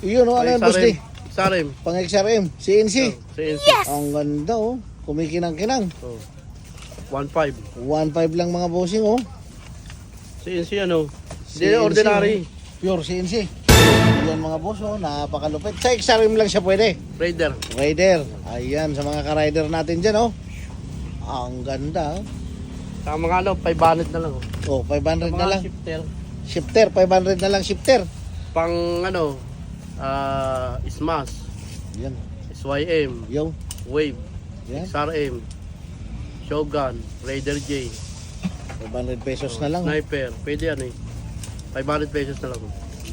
Yun o, ano yan, boss D? Sarim. Pang XRM, CNC. CNC. Ang ganda oh. Kumikinang-kinang. Oh. 1.5. 1.5 lang mga bossing oh. CNC ano? Hindi CNC, ordinary. Pure CNC. Yan mga boss oh, napakalupit. Sa XRM lang siya pwede. Raider. Rider. Ayan, sa mga ka-rider natin dyan oh. Ang ganda oh. Sa mga ano, 500 na lang. Oh, Oh. 500 na lang. shifter. Shifter, 500 na lang shifter. Pang ano, ah Smash, Yan. SYM, Yo. Wave, Yan. XRM, Shogun, Raider J, 500 pesos na lang. oh. Sniper. Pwede yan eh. 500 pesos na lang.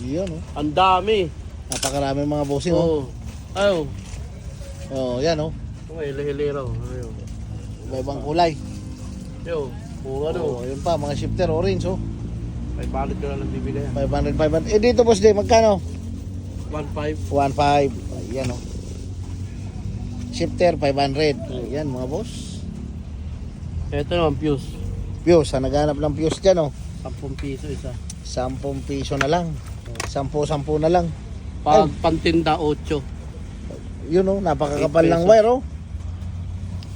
Yan oh. Ang dami. Napakarami mga bossing oh. Oo. Ayaw. Oh, yan oh. Oh, hili-hili raw. Ayaw. May ibang kulay. Yo. Oo, ano. Oh, yun pa, mga shifter orange oh. 500 ko na lang bibili yan. 500, 500. Eh dito boss D, magkano? 1.5. 1.5. Ayan oh. Shifter 500. Ayan mga boss. Ito naman, fuse. Fuse, sa naghanap ng fuse dyan oh. 10 piso isa. 10 piso na lang. 10-10 na lang. Pag pantinda, 8. Yun oh, napakakapal ng wire oh.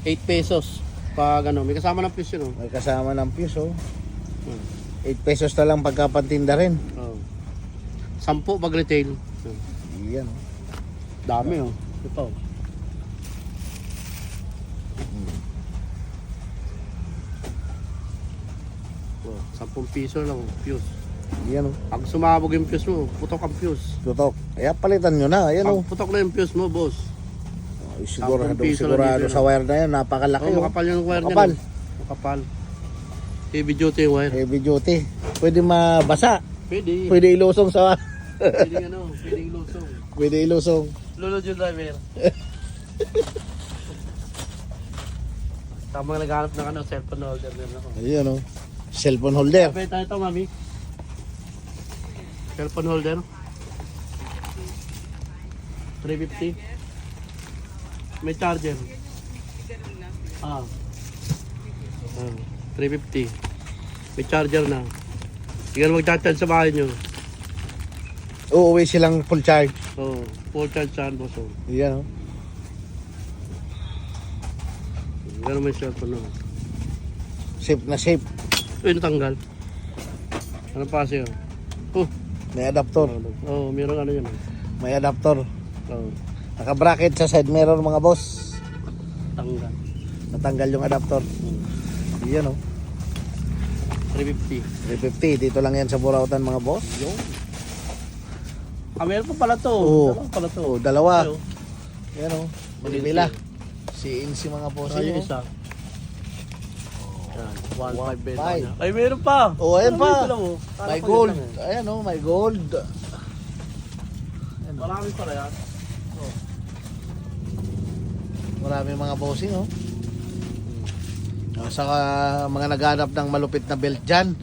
8 pesos. Pag ano, may kasama ng fuse yun. Oh. May kasama ng fuse oh. Hmm. 8 pesos na lang pagkapantinda rin. Oh. 10 pag retail. Oh. Ayan oh. Dami oh. Ito. Oh, 10 piso lang fuse. Ayan oh. Pag sumabog yung fuse mo, putok ang fuse. Tutok. Kaya palitan nyo na. Ayan oh. Pag putok na yung fuse mo, boss. Oh, sigurado, 10 piso lang sigurado sa wire na yan. Napakalaki Oh, oh. makapal yung wire niya. Makapal. no? Makapal. Heavy duty wire. Heavy duty. Pwede mabasa. Pwede. Pwede ilusong sa... Pwede ano, pwede lusong. Pwede ilusong. Lulod yung driver. Tama naghanap ng ano, cellphone holder din ako. Ayan oh. Cellphone holder. Sabi tayo ito, mami. Cellphone holder. 350. May charger. Ah. Ah, 350. May charger na. Hindi ka na mag-charge sa bahay nyo. Uuwi silang full charge. Oo, oh, full charge saan boss. Oh. Ayan oh. Ganun may cellphone na. Safe na safe. Uy, natanggal. Ano pa siya? Oh, May adapter. oh, meron ano yun. May adapter. Oh, Naka-bracket sa side mirror mga boss. tanggal. Natanggal yung adapter. Ayan oh. 350. 350. Dito lang yan sa Burautan mga boss. Yung. Ah, meron pa pala to. Oo. Dalawa pala to. Oh, dalawa. Ayo. Ayan oh. Manibila. CNC mga boss. Tayo oh. isa. Yan, 1.5 benta Five. Ay, meron pa. Oh, ayan Ano pa. Kala May ko gold. lang eh. Ayan oh, may gold. Marami pala yan. Marami mga bossing oh. Ah, Saka mga naghanap ng malupit na belt dyan.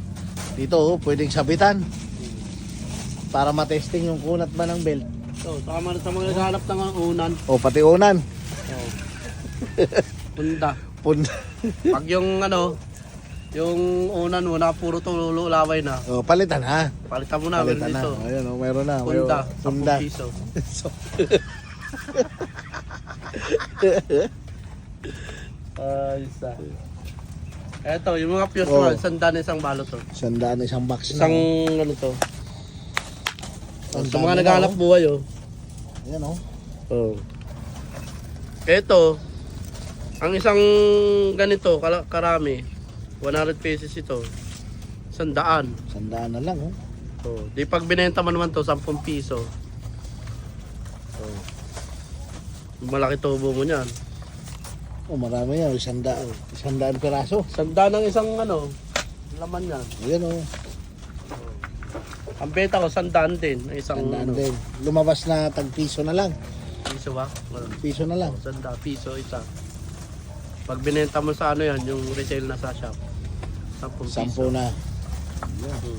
Dito oh, pwedeng sabitan. Para matesting yung kunat ba ng belt. So, saka man sa mga naghanap ng unan. O pati unan. Oh. Punta. Pun Pag yung ano, yung unan na puro tulo laway na. o, palitan ha. Palitan mo na, meron Palitan na. dito. Ayun oh, meron na. May- Punda. 10 piso. Ayos ah. Eto, yung mga fuse Oh. oh. isang daan isang balot to. Sandaan isang box Isang na. ano to. Ang sa dami mga na, naghahanap oh. buhay oh. Ayan oh. Oh. Ito, ang isang ganito, kala- karami, 100 pesos ito. Isang daan. Sandaan na lang oh. Oh, di pag binenta mo naman to 10 piso. Oh. Malaki tubo mo niyan. Oh, marami yan. Isang daan. Isang daan piraso. Isang daan ng isang ano, laman niyan. Ayan oh. Ang benta ko, sandaan din. ng Isang Sandaan ano, din. Lumabas na tag piso na lang. piso ba? Ano, Piso na lang. sanda, piso isa. Pag binenta mo sa ano yan, yung retail na sa shop. 10 piso. Sampo na. Hmm.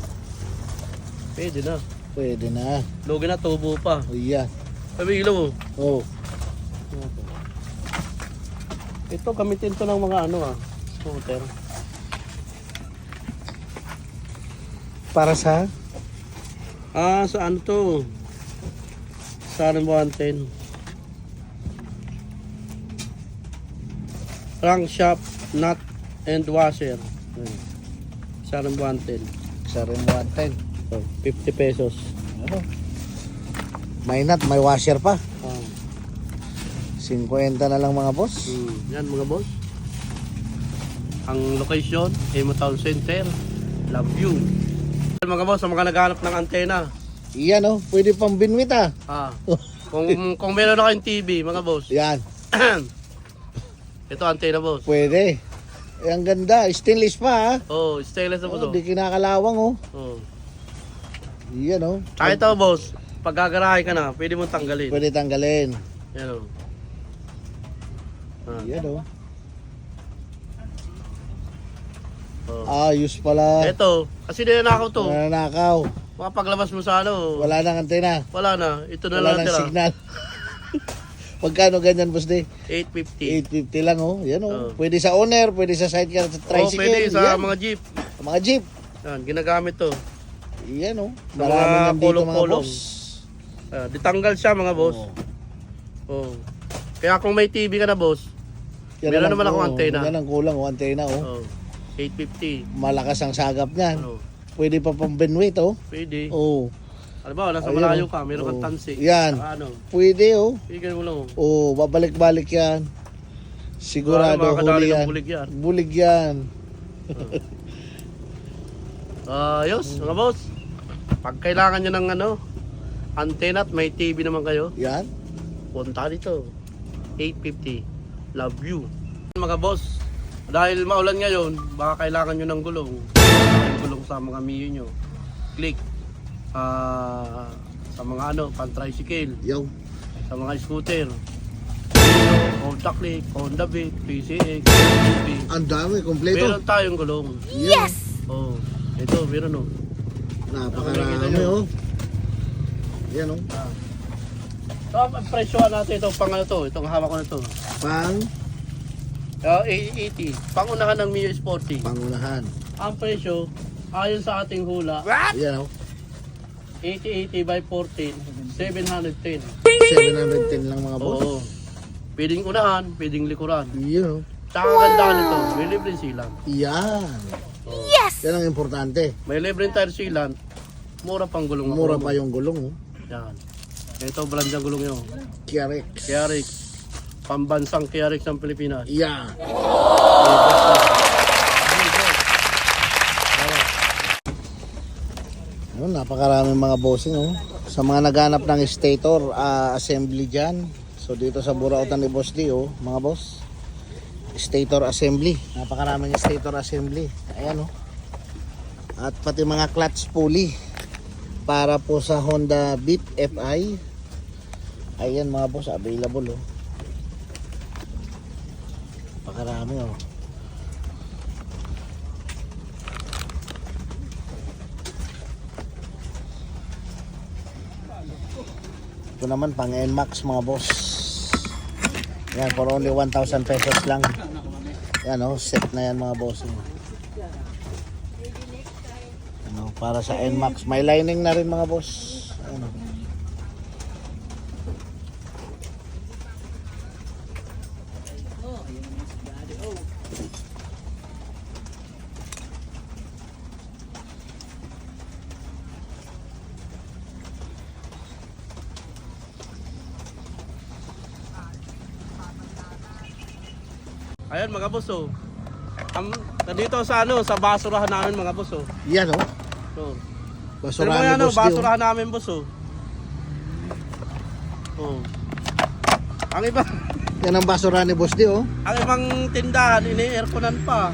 Pwede na. Pwede na. Lugi na, tubo pa. O yan. Sabi ilaw mo. Oh. Ito, gamitin to ng mga ano ah. Scooter. Para sa Ah, sa ano to? Sarin 110. Crankshaft, nut, and washer. Ayan. Sarin 110. Isa rin 110. So, 50 pesos. Ano? May nut, may washer pa. Ah. 50 na lang mga boss. Hmm. Yan mga boss. Ang location, Emo Town Center. Love you. Yan, Mga boss, sa mga naghanap ng antena. Iyan oh, pwede pang binwit ah. Ah. kung kung meron na kayong TV, mga boss. Yan, Ito antena boss. pwede. Eh, ang ganda, stainless pa ah. Oh, stainless na boss. Oh, Oh. di kinakalawang oh. Oh. Iyan oh. Kahit ito boss, pag gagarahe ka na, pwede mong tanggalin. Pwede tanggalin. Yan oh. Ah. Iyan oh. Oh. Ayos pala. Ito, kasi ninanakaw to. Nanakaw. Mga paglabas mo sa ano, Wala nang antena. wala na. Ito na Wala lang nang tira. signal. Magkano ganyan boss di? 850. 850 lang oh. Yan oh. Oh. Pwede sa owner, pwede sa sidecar, sa Oh, tricycle. pwede sa Yan. mga jeep. mga jeep. Yan, ginagamit to. Yan oh. Sa Marami mga yan dito mga pulong-pulong. boss. Ah, ditanggal siya mga boss. Oh. Oh. Kaya kung may TV ka na boss, Yan Meron lang, naman akong oh, antena. Yan ang kulang oh, antena oh. oh, 850. Malakas ang sagap niyan. Ano, Pwede pa pang benwit oh. pwede. Oh. Alam ba, nasa Ayun, malayo ka, meron kang Oh. tansi. Yan. Saka ano, Pwede oh. pigil mo lang. oh. Oh, babalik-balik yan. Sigurado Wala, huli yan. bulig yan. Bulig yan. Ayos, mga boss. Pag kailangan nyo ng ano, antenna at may TV naman kayo, Yan. punta dito. 850. Love you. Mga boss, dahil maulan ngayon, baka kailangan nyo ng gulong. Gulong sa mga Mio nyo. Click. Ah, sa mga ano, pan-tricycle, Yo. sa mga scooter. Honda Click, Honda Beat, PCX, TV. Ang dami, kompleto. Meron tayong gulong. Yes! Oh, ito, meron oh. Napakarami oh. Yan oh. Ah. So, ang presyo natin ito, pang ano to, itong hawak ko na to. Pang Uh, 80, pangunahan ng Mio Sporty. pangunahan. Ang presyo, ayon sa ating hula, Yan oh. 80-80 by 14, 710. 710 lang mga boss. Oo. Pwedeng unahan, pwedeng likuran. Yan oh. Tsaka ang ganda nito, may libreng sealant. Yan. Oo. Yan ang importante. May libreng tire sealant, mura pang gulong. Mura mo. pa yung gulong oh. Yan. Ito, brand ng gulong yun. Kiarex. Kiarix. Pambansang Kiarix ng Pilipinas. Yan. Ayun, napakaraming mga bossing oh. Sa mga naghanap ng stator ah, assembly dyan. So dito sa Burautan ni Boss D oh, mga boss. Stator assembly. Napakaraming stator assembly. Ayan oh. At pati mga clutch pulley para po sa Honda Beat FI. Ayan mga boss, available oh. Napakarami oh. Ito naman pang NMAX mga boss. Yan, for only 1,000 pesos lang. Yan oh, set na yan mga boss. Ano, para sa NMAX. May lining na rin mga boss. Ano. Ayan mga boss oh. Ang, nandito sa ano, sa basurahan namin mga boss oh. Yan oh. So, Basura Basurahan ano, basurahan namin boss oh. Oh. Ang iba, Yan ang basura ni boss D oh. ang ibang tindahan, ini-airconan pa.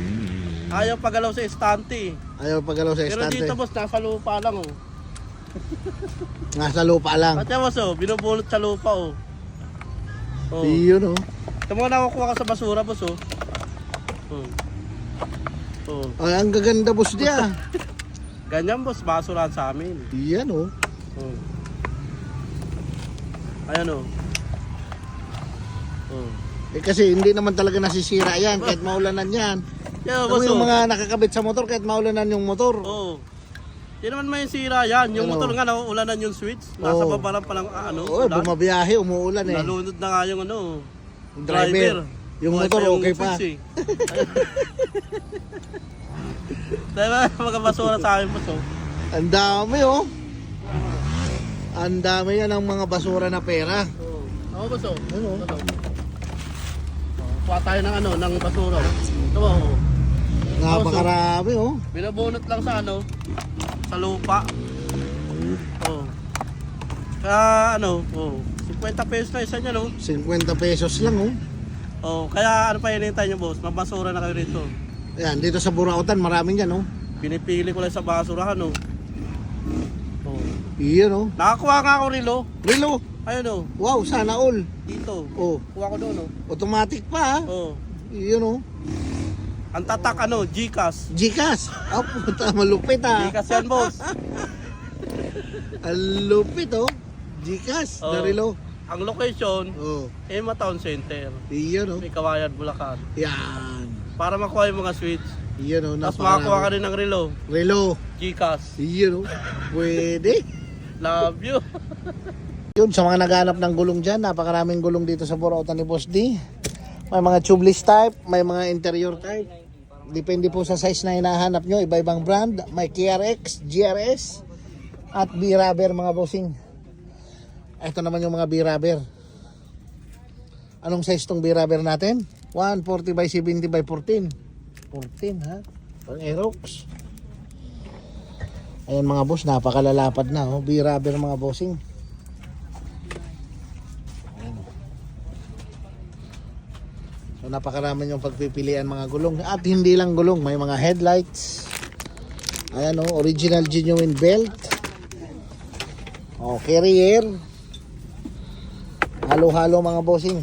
Ayaw pagalaw sa estante. Ayaw pagalaw sa Pero estante. dito boss, nasa lupa lang oh. Nasa lupa lang. At yan boss oh, binubulot sa lupa oh. Oh. Yun oh. Ito mga nakukuha ka sa basura boss oh. Oh. Oh. Ay, ang gaganda boss D ah. Ganyan boss, basurahan sa amin. Yan oh. Oh. Ayan oh. Oh. Eh kasi hindi naman talaga nasisira yan kahit maulanan yan. Yeah, boss yung oh. mga nakakabit sa motor kahit maulanan yung motor. Oh. Hindi naman may sira yan. Yung Ano? motor nga, ulanan yung switch. Nasa Oo. baba lang palang ah, ano, Oo, ulan. bumabiyahe, umuulan eh. Nalunod na nga yung ano, Driver. Yung Buhay motor, yung okay pa. switch, eh. Diba, mga basura sa akin po to. Ang dami oh. Ang dami yan ng mga basura na pera. Oo, oh, baso. Ano? Baso. Kuha tayo ng ano, ng basura. Ito oh. Napakarami oh. Binabunot lang sa ano, sa lupa. Oh. Kaya ano, oh, 50 pesos na isa niya no. 50 pesos lang oh. Oh, kaya ano pa hinihintay niyo boss? Mabasura na kayo rito. Ayan, dito sa Burautan, maraming yan oh. Pinipili ko lang sa basurahan no. Oh. Iyon oh. Nakakuha nga ako rilo. Rilo, Ayun oh, wow, sana all. dito. Oh, Kuha ko doon oh. automatic pa ah. Oh. Iyon oh. Ang tatak ano, Gcash. Gcash. Oh, puta, malupit ah. Gcash yan boss. Ang lupit oh. Gcash, Oh. na Rilo. Ang location, Oh, Emma Town Center. iyon oh. May kawayan, Bulacan. Yan. Para makuha yung mga switch. Iyon oh, Tapos makakuha ka rin ng relo. Rilo. Gcash. Iyon oh. Pwede. Love you. Yun, sa mga naghanap ng gulong dyan, napakaraming gulong dito sa Borautan ni Boss D. May mga tubeless type, may mga interior type. Depende po sa size na hinahanap nyo, iba-ibang brand. May KRX, GRS, at B-Rubber mga bossing. Ito naman yung mga B-Rubber. Anong size tong B-Rubber natin? 140 by 70 by 14. 14 ha? Pang Aerox. Ayan mga boss, napakalalapad na. Oh. B-Rubber mga bossing. So napakarami yung pagpipilian mga gulong at hindi lang gulong, may mga headlights. Ayan oh, original genuine belt. Oh, carrier. Halo-halo mga bossing.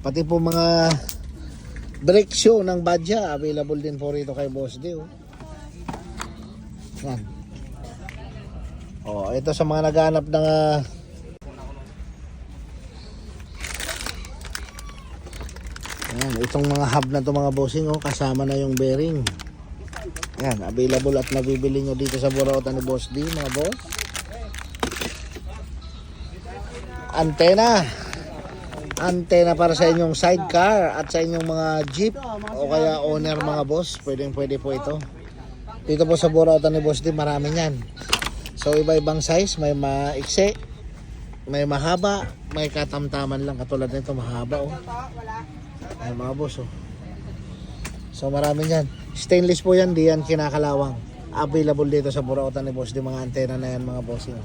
Pati po mga brake shoe ng Badja available din po rito kay Boss D. Oh. Yan. Oh, ito sa mga naghanap ng ah, Ayan, itong mga hub na to mga bossing oh, kasama na yung bearing. Yan, available at mabibili nyo dito sa Burautan ni Boss D, mga boss. Antena. Antena para sa inyong sidecar at sa inyong mga jeep o kaya owner mga boss. Pwedeng pwede po ito. Dito po sa Burautan ni Boss D, marami yan. So iba-ibang size, may maiksi, may mahaba, may katamtaman lang katulad nito mahaba oh. Ay mga boss oh. So marami yan. Stainless po yan, di yan kinakalawang. Available dito sa Burautan ni Boss D mga antena na yan mga boss yun.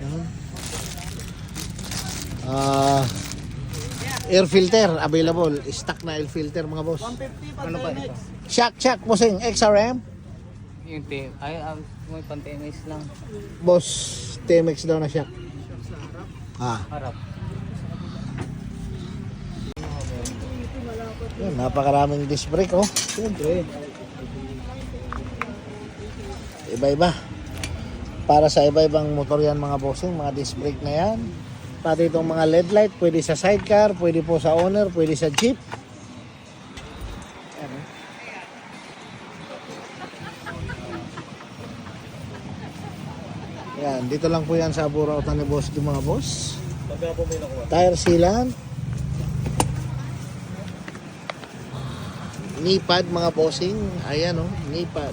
Yan. Ah air filter available. Stock na air filter mga boss. Ano pa ito? Shock shock bossing XRM. Yung team, ay, um, may pantenis lang. Boss TMX daw na shock. Ah, Harap. yun, napakaraming disc brake oh. Siyempre. Iba-iba. Para sa iba-ibang motor yan mga bossing, mga disc brake na yan. Pati itong mga LED light, pwede sa sidecar, pwede po sa owner, pwede sa jeep. Ayan, oh. Yan, dito lang po yan sa Burautan ni Boss yung mga boss. Tire sealant. Knee pad mga bossing. Ayan oh, knee pad.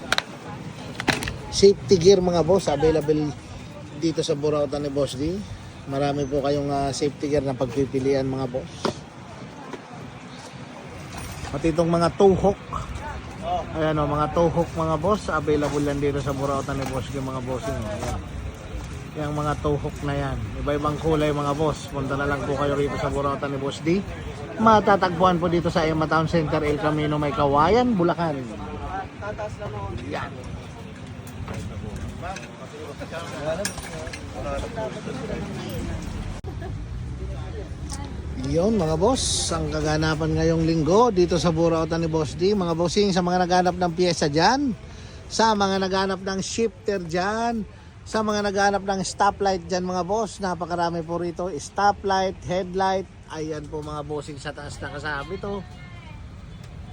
Safety gear mga boss, available dito sa Burautan ni Boss D. Marami po kayong ah, safety gear na pagpipilian mga boss. Pati itong mga toe hook. Ayan o, mga toe hook mga boss, available lang dito sa Burautan ni Boss D mga bossing. oh. Ayan. Yung mga toe hook na yan. Iba-ibang kulay mga boss. Punta na lang po kayo rito sa Burautan ni Boss D. Matatagpuan po dito sa Emma Town Center, El Camino, May Kawayan, Bulacan. Yan. Yun mga boss, ang kaganapan ngayong linggo dito sa Burautan ni Boss D. Mga bossing sa mga naghanap ng pyesa dyan, sa mga naghanap ng shifter dyan, sa mga naghanap ng stoplight dyan mga boss, napakarami po rito. Stoplight, headlight, ayan po mga bossing sa taas na kasabi to.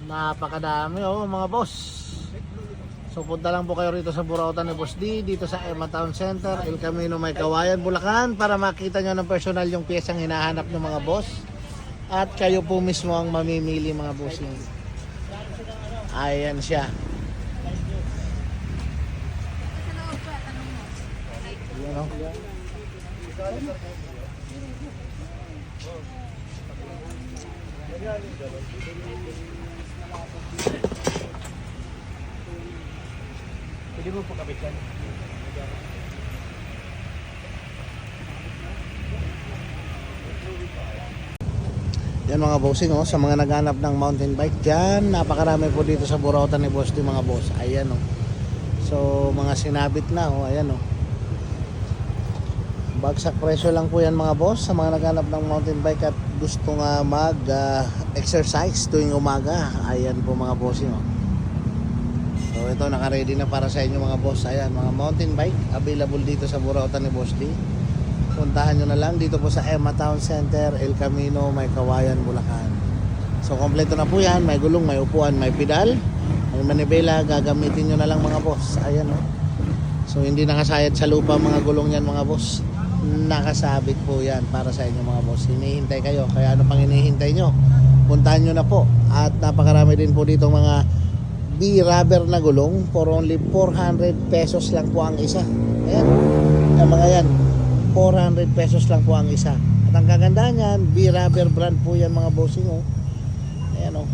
Napakadami oh mga boss. So punta lang po kayo rito sa Burautan ni Boss D, dito sa Emma Town Center, El Camino May Kawayan, Bulacan para makita nyo ng personal yung piyesang hinahanap ng mga boss. At kayo po mismo ang mamimili mga bossing. Ayan siya. Yan oh. Pwede mo po kapit yan. Mga bossing oh, sa mga naghanap ng mountain bike dyan, napakarami po dito sa Burautan ni Boss mga boss. Ayan oh. So mga sinabit na oh, ayan oh. Bagsak presyo lang po yan mga boss sa mga naghanap ng mountain bike at gusto nga mag ah, exercise tuwing umaga. Ayan po mga bossing oh. So ito naka-ready na para sa inyo mga boss. Ayan mga mountain bike available dito sa Burautan ni Boss D. Puntahan nyo na lang dito po sa Emma Town Center, El Camino, may Kawayan, Bulacan. So kompleto na po yan, may gulong, may upuan, may pedal, may manibela, gagamitin nyo na lang mga boss. Ayan o. So hindi nakasayad sa lupa mga gulong yan mga boss. Nakasabit po yan para sa inyo mga boss. Hinihintay kayo, kaya ano pang hinihintay nyo? Puntahan nyo na po. At napakarami din po dito mga B-rubber na gulong for only 400 pesos lang po ang isa. Ayan. Yung mga yan. 400 pesos lang po ang isa. At ang kagandahan niyan, B-Rubber brand po yan mga bossing oh. Ayan oh.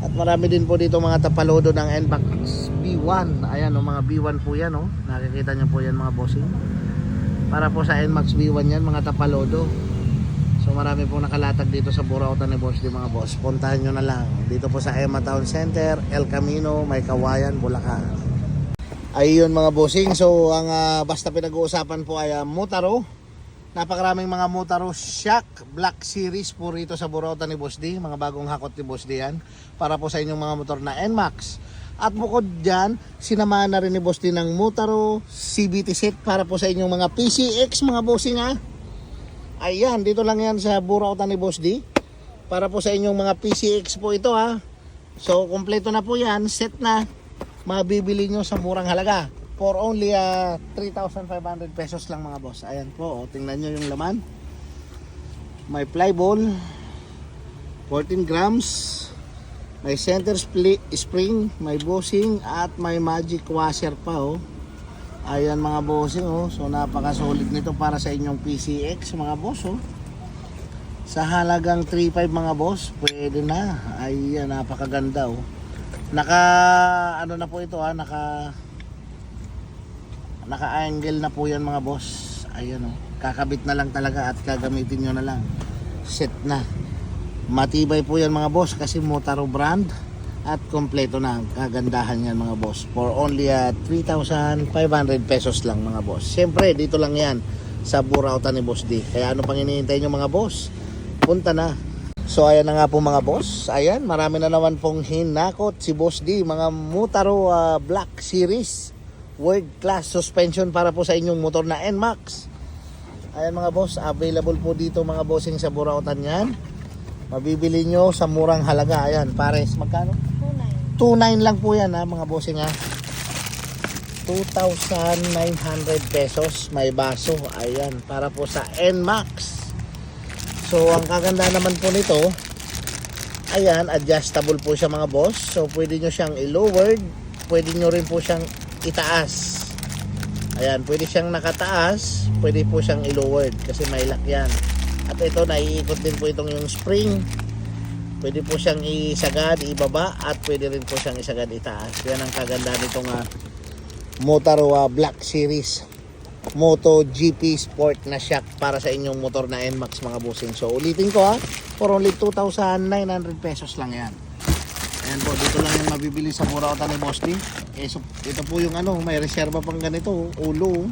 At marami din po dito mga tapalodo ng NMAX B1. Ayan oh, mga B1 po yan oh. Nakikita niyo po yan mga bossing. Para po sa NMAX B1 yan, mga tapalodo. So marami po nakalatag dito sa Burautan ni Boss di mga boss. Puntahan nyo na lang. Dito po sa Emma Town Center, El Camino, May Kawayan, Bulacan. Ayun mga bossing. So ang ah, basta pinag-uusapan po ay ah, Motaro. Napakaraming mga Motaro Shock Black Series po rito sa Burautan ni Boss D. Mga bagong hakot ni Boss D yan. Para po sa inyong mga motor na NMAX. At bukod dyan, sinamahan na rin ni Boss D ng Motaro CBT set para po sa inyong mga PCX mga bossing ha. Ayan, dito lang yan sa Burautan ni Boss D. Para po sa inyong mga PCX po ito ha. So, kompleto na po yan. Set na. Mabibili nyo sa murang halaga. For only ah, 3,500 pesos lang mga boss. Ayan po oh, tingnan nyo yung laman. May fly ball 14 grams. May center spring. May bossing. At may magic washer pa oh ayan mga bossing oh so napaka solid nito para sa inyong PCX mga boss oh sa halagang 3.5 mga boss pwede na ayan napakaganda oh Naka ano na po ito ha, naka naka-angle na po 'yan mga boss. Ayan oh. Kakabit na lang talaga at gagamitin niyo na lang. Set na. Matibay po 'yan mga boss kasi Motaro brand at kompleto na ang kagandahan yan mga boss for only at 3,500 pesos lang mga boss. Siyempre dito lang yan sa Burautan ni Boss D. Kaya ano pang hinihintay nyo mga boss? Punta na. So ayan na nga po mga boss. Ayan, marami na naman pong hinakot si Boss D. Mga Mutaro ah, Black Series. World class suspension para po sa inyong motor na NMAX. Ayan mga boss, available po dito mga bossing sa Burautan yan. Mabibili nyo sa murang halaga. Ayan, pares. Magkano? 2.9 lang po yan ha mga bossing ha. 2,900 pesos may baso. Ayan, para po sa NMAX. So, ang kaganda naman po nito, ayan, adjustable po siya mga boss. So, pwede nyo siyang i-lowered, pwede nyo rin po siyang itaas. Ayan, pwede siyang nakataas, pwede po siyang i-lowered kasi may lock yan. At ito, naiikot din po itong yung spring. Pwede po siyang isagad, ibaba, at pwede rin po siyang isagad itaas. Yan ang kaganda nitong uh, Motaro ah, Black Series. Moto GP Sport na shock para sa inyong motor na NMAX mga bossing. So ulitin ko ha, for only 2,900 pesos lang yan. Ayan po, dito lang yung mabibili sa Murauta ni Boss D. Eh, so, ito po yung ano, may reserva pang ganito, ulo.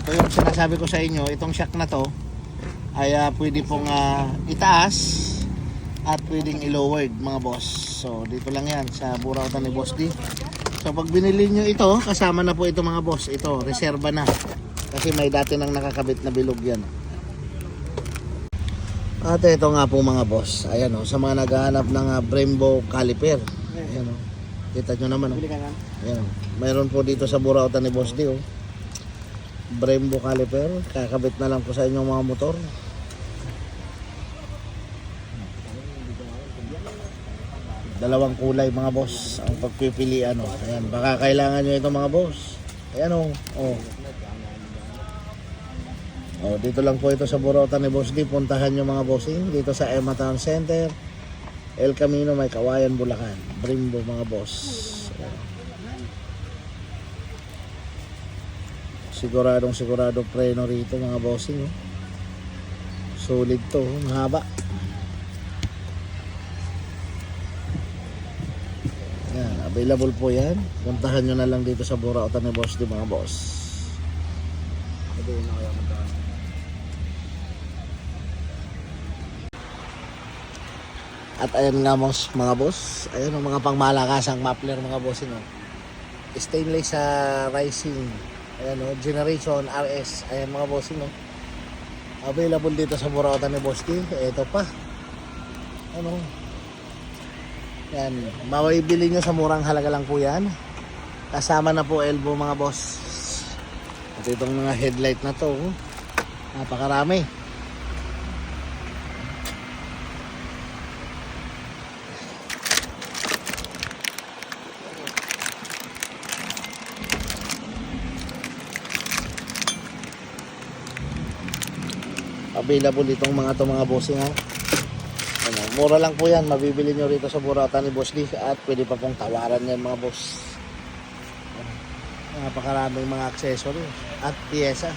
Ito yung sinasabi ko sa inyo, itong shock na to, ay ah, pwede pong ah, itaas at pwedeng i-lowered mga boss. So dito lang yan sa Burautan ni Boss D. So pag binili nyo ito, kasama na po ito mga boss. Ito, reserva na. Kasi may dati nang nakakabit na bilog yan. At ito nga po mga boss. Ayan o, sa mga naghahanap ng ah, Brembo caliper. Ayan o. Kita nyo naman o. Ayan o. Mayroon po dito sa Burautan ni Boss D o. Brembo caliper. Kakabit na lang po sa inyong mga motor. Dalawang kulay mga boss ang pagpipilian o. Ayan, baka kailangan nyo ito mga boss. Ayan o. Oh. Oh, dito lang po ito sa Burautan ni Boss D. Puntahan nyo mga bossing dito sa Emma Town Center. El Camino, may Kawayan, Bulacan. Brembo mga boss. Ayan. Siguradong sigurado preno rito mga bossing. Oh. Solid to, oh. mahaba. Yan, available po yan. Puntahan nyo na lang dito sa Burautan ni Boss D mga boss. At ayan nga mos, mga boss, ayan ang mga pangmalakasang muffler mga bossing oh. Stainless sa Rising, ayan oh, Generation RS, ayan mga bossing oh. Available dito sa Burautan ni Boss. Ito pa. Ano? Yan, mabibili nyo sa murang halaga lang po yan. Kasama na po elbow mga boss. At itong mga headlight na to, oh. napakarami. available itong mga to mga bossing ha. Mura lang po yan, mabibili nyo rito sa Burata ni Boss D at pwede pa pong tawaran yan mga boss. Napakaraming mga accessories at piyesa.